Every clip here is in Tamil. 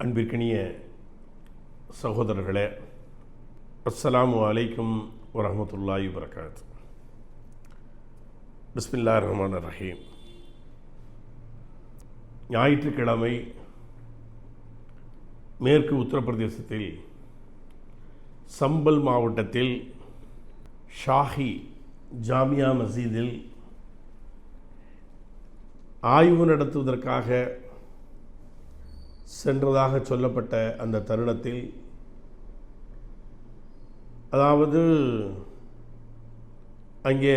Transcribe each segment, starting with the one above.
அன்பிற்கினிய சகோதரர்களே அஸ்ஸலாமு அலைக்கும் வரமத்துல்லாய் வரகாத் பிஸ்மில்லா ரஹ்மான் ரஹீம். ஞாயிற்றுக்கிழமை மேற்கு உத்தரப்பிரதேசத்தில் சம்பல் மாவட்டத்தில் ஷாஹி ஜாமியா மசீதில் ஆய்வு நடத்துவதற்காக சென்றதாக சொல்லப்பட்ட அந்த தருணத்தில் அதாவது அங்கே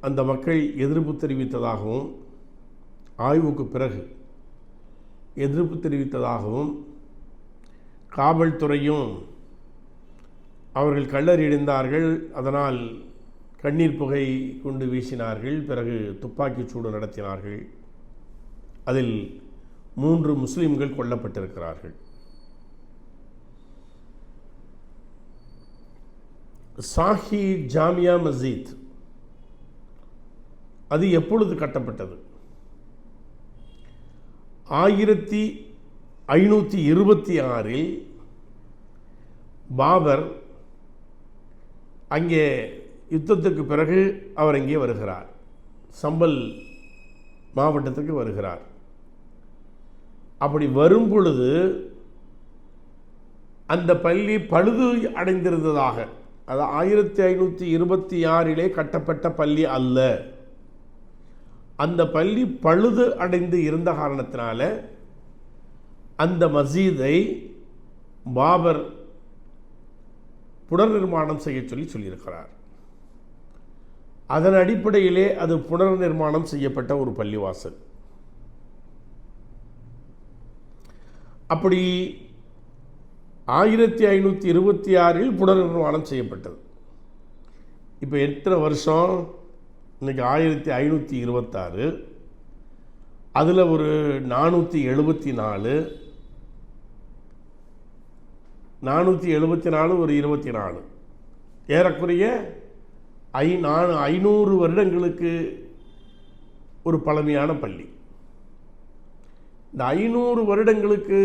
அந்த மக்கள் எதிர்ப்பு தெரிவித்ததாகவும் ஆய்வுக்கு பிறகு எதிர்ப்பு தெரிவித்ததாகவும் காவல்துறையும் அவர்கள் கல்லறியடைந்தார்கள் அதனால் கண்ணீர் புகை கொண்டு வீசினார்கள். பிறகு துப்பாக்கிச் சூடு நடத்தினார்கள். அதில் மூன்று முஸ்லிம்கள் கொல்லப்பட்டிருக்கிறார்கள். சாஹி ஜாமியா மஸ்ஜித் அது எப்பொழுது கட்டப்பட்டது? ஆயிரத்தி ஐநூற்றி இருபத்தி ஆறில் பாபர் அங்கே யுத்தத்துக்கு பிறகு அவர் அங்கே வருகிறார். சம்பல் மாவட்டத்துக்கு வருகிறார். அப்படி வரும் பொழுது அந்த பள்ளி பழுது அடைந்திருந்ததாக. அது ஆயிரத்தி ஐநூற்றி இருபத்தி ஆறிலே கட்டப்பட்ட பள்ளி அல்ல. அந்த பள்ளி பழுது அடைந்து இருந்த காரணத்தினால அந்த மசீதை பாபர் புனர் நிர்மாணம் செய்ய சொல்லி சொல்லியிருக்கிறார். அதன் அடிப்படையிலே அது புனர் நிர்மாணம் செய்யப்பட்ட ஒரு பள்ளிவாசல். அப்படி ஆயிரத்தி ஐநூற்றி இருபத்தி ஆறில் புனர் நிர்மாணம் செய்யப்பட்டது. இப்போ எத்தனை வருஷம்? இன்னைக்கு ஆயிரத்தி ஐநூற்றி இருபத்தாறு. அதில் ஒரு நானூற்றி எழுபத்தி நாலு நானூற்றி எழுபத்தி நாலு ஒரு இருபத்தி நாலு ஏறக்குறைய ஐ நான் ஐநூறு வருடங்களுக்கு ஒரு பழமையான பள்ளி. இந்த ஐநூறு வருடங்களுக்கு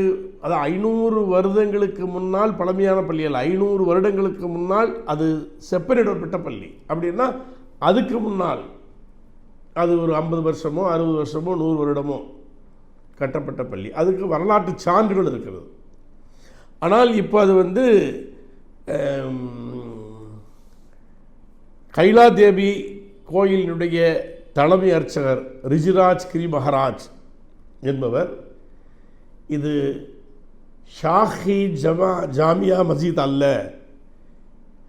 அது ஐநூறு வருடங்களுக்கு முன்னால் பழமையான பள்ளி அல்ல ஐநூறு வருடங்களுக்கு முன்னால் அது செப்பனிடப்பட்ட பள்ளி. அப்படின்னா அதுக்கு முன்னால் அது ஒரு ஐம்பது வருஷமோ அறுபது வருஷமோ நூறு வருடமோ கட்டப்பட்ட பள்ளி. அதுக்கு வரலாற்று சான்றுகள் இருக்கிறது. ஆனால் இப்போ அது வந்து கைலாதேவி கோயிலினுடைய தலைமை அர்ச்சகர் ரிஜிராஜ் கிரி மகாராஜ் என்பவர் இது ஷாஹி ஜமா ஜாமியா மஸ்ஜித் அல்ல.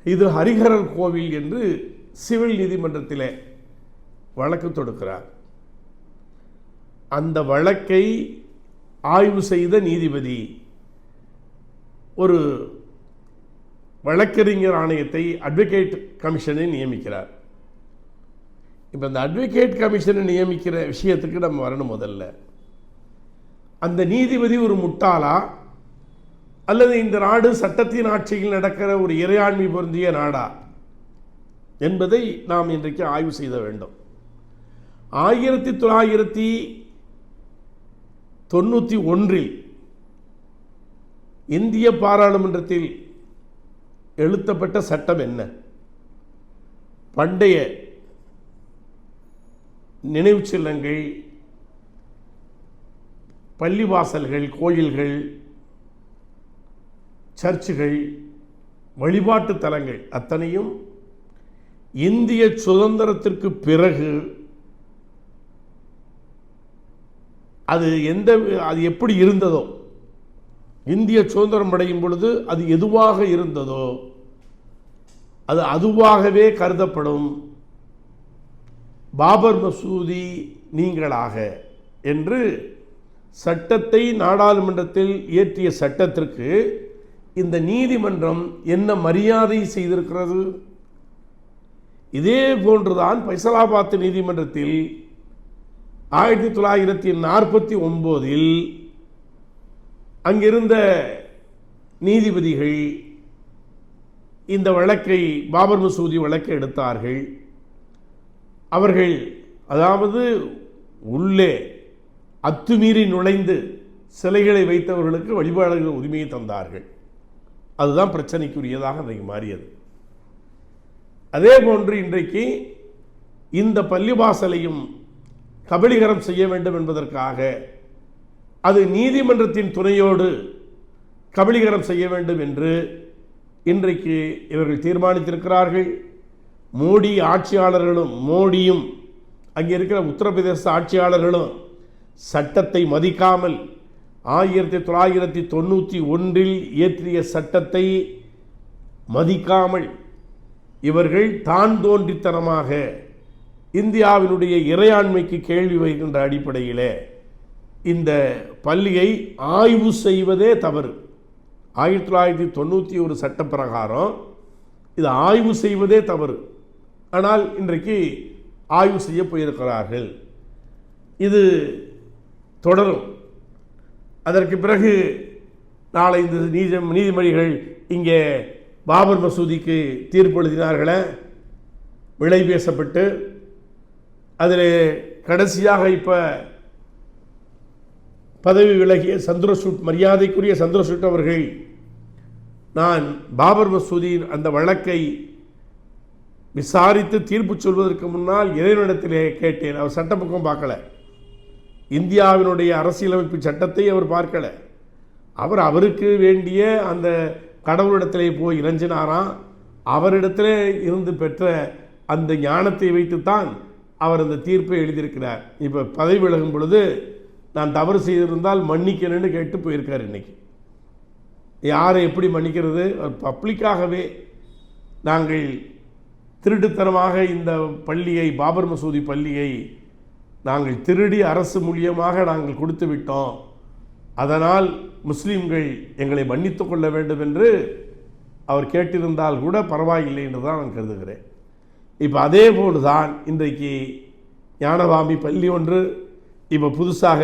இது ஹரிஹரர் கோவில் என்று சிவில் நீதிமன்றத்தில் வழக்கு தொடுக்கிறார். அந்த வழக்கை ஆய்வு செய்த நீதிபதி ஒரு வழக்கறிஞர் ஆணையத்தை அட்வொகேட் கமிஷனை நியமிக்கிறார். இப்போ இந்த அட்வொகேட் கமிஷனை நியமிக்கிற விஷயத்துக்கு நம்ம வரணும் முதல்ல. அந்த நீதிபதி ஒரு முட்டாளா? அல்லது இந்த நாடு சட்டத்தின் ஆட்சியில் நடக்கிற ஒரு இறையாண்மை பொருந்திய நாடா? என்பதை நாம் இன்றைக்கு ஆய்வு செய்த வேண்டும். ஆயிரத்தி தொள்ளாயிரத்தி தொண்ணூற்றி ஒன்றில் இந்திய பாராளுமன்றத்தில் எழுத்தப்பட்ட சட்டம் என்ன? பண்டைய நினைவு சின்னங்கள் பள்ளிவாசல்கள் கோயில்கள் சர்ச்சுகள் வழிபாட்டு தலங்கள் அத்தனையும் இந்திய சுதந்திரத்திற்கு பிறகு அது எந்த அது எப்படி இருந்ததோ இந்திய சுதந்திரம் அடையும் பொழுது அது எதுவாக இருந்ததோ அது அதுவாகவே கருதப்படும். பாபர் மசூதி நீங்களாக என்று சட்டத்தை நாடாளுமன்றத்தில் இயற்றிய சட்டத்திற்கு இந்த நீதிமன்றம் என்ன மரியாதை செய்திருக்கிறது? இதே போன்றுதான் பைசலாபாத் நீதிமன்றத்தில் ஆயிரத்தி தொள்ளாயிரத்தி நாற்பத்தி ஒம்போதில் அங்கிருந்த நீதிபதிகள் இந்த வழக்கை பாபர் மசூதி வழக்கை எடுத்தார்கள். அவர்கள் அதாவது உள்ளே அத்துமீறி நுழைந்து சிலைகளை வைத்தவர்களுக்கு வழிபாடுகள் உரிமையை தந்தார்கள். அதுதான் பிரச்சனைக்குரியதாக அன்றைக்கு மாறியது. அதே போன்று இன்றைக்கு இந்த பள்ளிவாசலையும் கபலீகரம் செய்ய வேண்டும் என்பதற்காக அது நீதிமன்றத்தின் துணையோடு கபலீகரம் செய்ய வேண்டும் என்று இன்றைக்கு இவர்கள் தீர்மானித்திருக்கிறார்கள். மோடி ஆட்சியாளர்களும் மோடியும் அங்கே இருக்கிற உத்தரப்பிரதேச ஆட்சியாளர்களும் சட்டத்தை மதிக்காமல் ஆயிரத்தி தொள்ளாயிரத்தி தொண்ணூற்றி ஒன்றில் இயற்றிய சட்டத்தை மதிக்காமல் இவர்கள் தான் தோன்றித்தனமாக இந்தியாவினுடைய இறையாண்மைக்கு கேள்வி வைக்கின்ற அடிப்படையிலே இந்த பள்ளியை ஆய்வு செய்வதே தவறு. ஆயிரத்தி தொள்ளாயிரத்தி தொண்ணூற்றி ஒரு சட்ட பிரகாரம் இது ஆய்வு செய்வதே தவறு. ஆனால் இன்றைக்கு ஆய்வு செய்ய போயிருக்கிறார்கள். இது தொடரும். அதற்கு பிறகு நாளை இந்த நீதி நீதிமொழிகள் இங்கே பாபர் மசூதிக்கு தீர்ப்பு எழுதினார்களே விலை பேசப்பட்டு அதில் கடைசியாக இப்போ பதவி விலகிய சந்திரசூட் மரியாதைக்குரிய சந்திரசூட் அவர்கள் நான் பாபர் மசூதியின் அந்த வழக்கை விசாரித்து தீர்ப்பு சொல்வதற்கு முன்னால் இறைவனிடத்திலே கேட்டேன். அவர் சட்டப்பக்கம் பார்க்கல. இந்தியாவினுடைய அரசியலமைப்பு சட்டத்தை அவர் பார்க்கல. அவர் அவருக்கு வேண்டிய அந்த கடவுளிடத்திலே போய் இறைஞ்சினாராம் அவரிடத்திலே இருந்து பெற்ற அந்த ஞானத்தை வைத்துத்தான் அவர் அந்த தீர்ப்பை எழுதியிருக்கிறார். இப்போ பதவி விலகும் பொழுது நான் தவறு செய்திருந்தால் மன்னிக்கணும்னு கேட்டு போயிருக்கார் இன்னைக்கு. யாரை எப்படி மன்னிக்கிறது? பப்ளிக்காகவே நாங்கள் திருட்டுத்தனமாக இந்த பள்ளியை பாபர் மசூதி பள்ளியை நாங்கள் திருடி அரசு மூலியமாக நாங்கள் கொடுத்து விட்டோம். அதனால் முஸ்லீம்கள் எங்களை மன்னித்து கொள்ள வேண்டும் என்று அவர் கேட்டிருந்தால் கூட பரவாயில்லை என்று தான் நான் கருதுகிறேன். இப்போ அதே போல தான் இன்றைக்கு ஞானவாமி பள்ளி ஒன்று இப்போ புதுசாக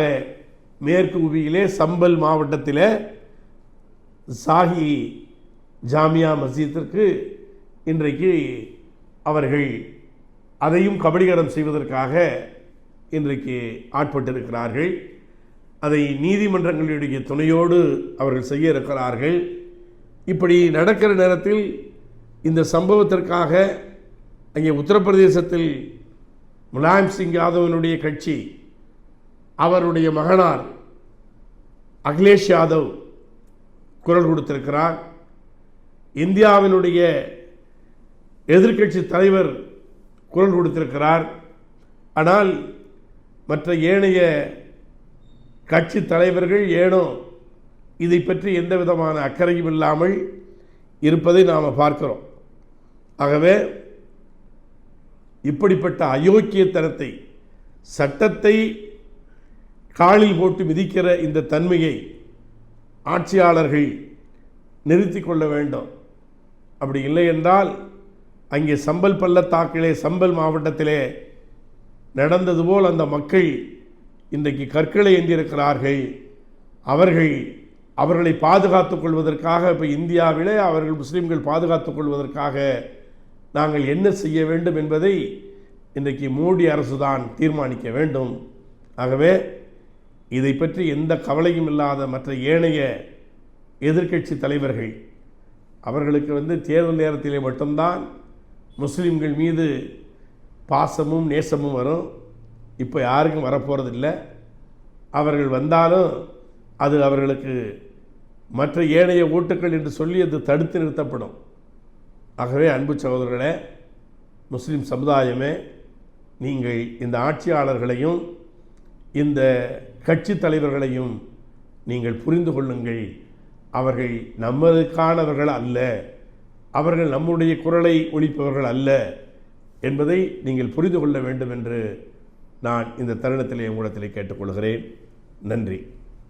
மேற்கு உபியிலே சம்பல் மாவட்டத்தில் சாஹி ஜாமியா மஸ்ஜித்திற்கு இன்றைக்கு அவர்கள் அதையும் கபடிகரம் செய்வதற்காக இன்றைக்கு ஆட்பட்டிருக்கிறார்கள். அதை நீதிமன்றங்களுடைய துணையோடு அவர்கள் செய்ய இருக்கிறார்கள். இப்படி நடக்கிற நேரத்தில் இந்த சம்பவத்திற்காக அங்கே உத்தரப்பிரதேசத்தில் முலாயம் சிங் யாதவனுடைய கட்சி அவருடைய மகனார் அகிலேஷ் யாதவ் குரல் கொடுத்திருக்கிறார். இந்தியாவினுடைய எதிர்க்கட்சி தலைவர் குரல் கொடுத்திருக்கிறார். ஆனால் மற்ற ஏனைய கட்சி தலைவர்கள் ஏனோ இதை பற்றி எந்த விதமான அக்கறையும் இல்லாமல் இருப்பதை நாம் பார்க்கிறோம். ஆகவே இப்படிப்பட்ட அயோக்கியத்தனத்தை சட்டத்தை காலில் போட்டு மிதிக்கிற இந்த தன்மையை ஆட்சியாளர்கள் நிறுத்தி கொள்ள வேண்டும். அப்படி இல்லை என்றால் அங்கே சம்பல் பள்ளத்தாக்கிலே சம்பல் மாவட்டத்திலே நடந்தது போல் அந்த மக்கள் இன்றைக்கு கற்களை ஏந்தியிருக்கிறார்கள் அவர்கள் அவர்களை பாதுகாத்துக் கொள்வதற்காக இப்போ இந்தியாவிலே அவர்கள் முஸ்லீம்கள் பாதுகாத்துக் கொள்வதற்காக நாங்கள் என்ன செய்ய வேண்டும் என்பதை இன்றைக்கு மோடி அரசு தான் தீர்மானிக்க வேண்டும். ஆகவே இதை பற்றி எந்த கவலையும் இல்லாத மற்ற ஏனைய எதிர்க்கட்சி தலைவர்கள் அவர்களுக்கு வந்து தேர்தல் நேரத்திலே மட்டும்தான் முஸ்லீம்கள் மீது பாசமும் நேசமும் வரும். இப்போ யாருக்கும் வரப்போகிறதில்ல அவர்கள் வந்தாலும் அது அவர்களுக்கு மற்ற ஏனைய ஓட்டுக்கள் என்று சொல்லி அது தடுத்து நிறுத்தப்படும். ஆகவே அன்பு சகோதரர்களே முஸ்லீம் சமுதாயமே நீங்கள் இந்த ஆட்சியாளர்களையும் இந்த கட்சி தலைவர்களையும் நீங்கள் புரிந்து கொள்ளுங்கள். அவர்கள் நம்மளுக்கானவர்கள் அல்ல. அவர்கள் நம்முடைய குரலை ஒழிப்பவர்கள் அல்ல. என்பதை நீங்கள் புரிந்து கொள்ள வேண்டும் என்று நான் இந்த தருணத்திலே உங்களிடத்திலே கேட்டுக்கொள்கிறேன். நன்றி.